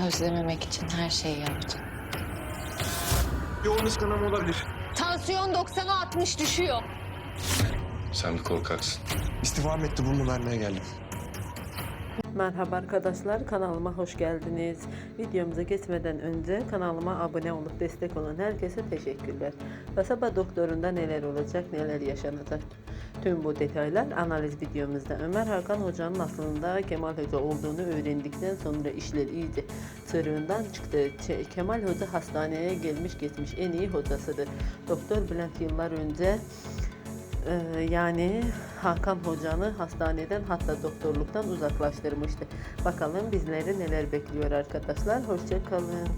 Özlememek için her şeyi yaptım. Yoğun iç kanama olabilir. Tansiyon 90'a 60 düşüyor. Sen bir korkaksın. İstifa mektubumu vermeye geldim. Merhaba arkadaşlar kanalıma hoş geldiniz. Videomuza geçmeden önce kanalıma abone olup destek olan herkese teşekkürler. Kasaba doktorunda neler olacak neler yaşanacak. Tüm bu detaylar analiz videomuzda Ömer Hakan Hoca'nın aslında Kemal Hoca olduğunu öğrendikten sonra işler iyice tırığından çıktı. Kemal Hoca hastaneye gelmiş geçmiş en iyi hocasıdır. Doktor Bülent yıllar önce ee, yani Hakan Hoca'nı hastaneden hatta doktorluktan uzaklaştırmıştı. Bakalım bizleri neler bekliyor arkadaşlar. Hoşça kalın.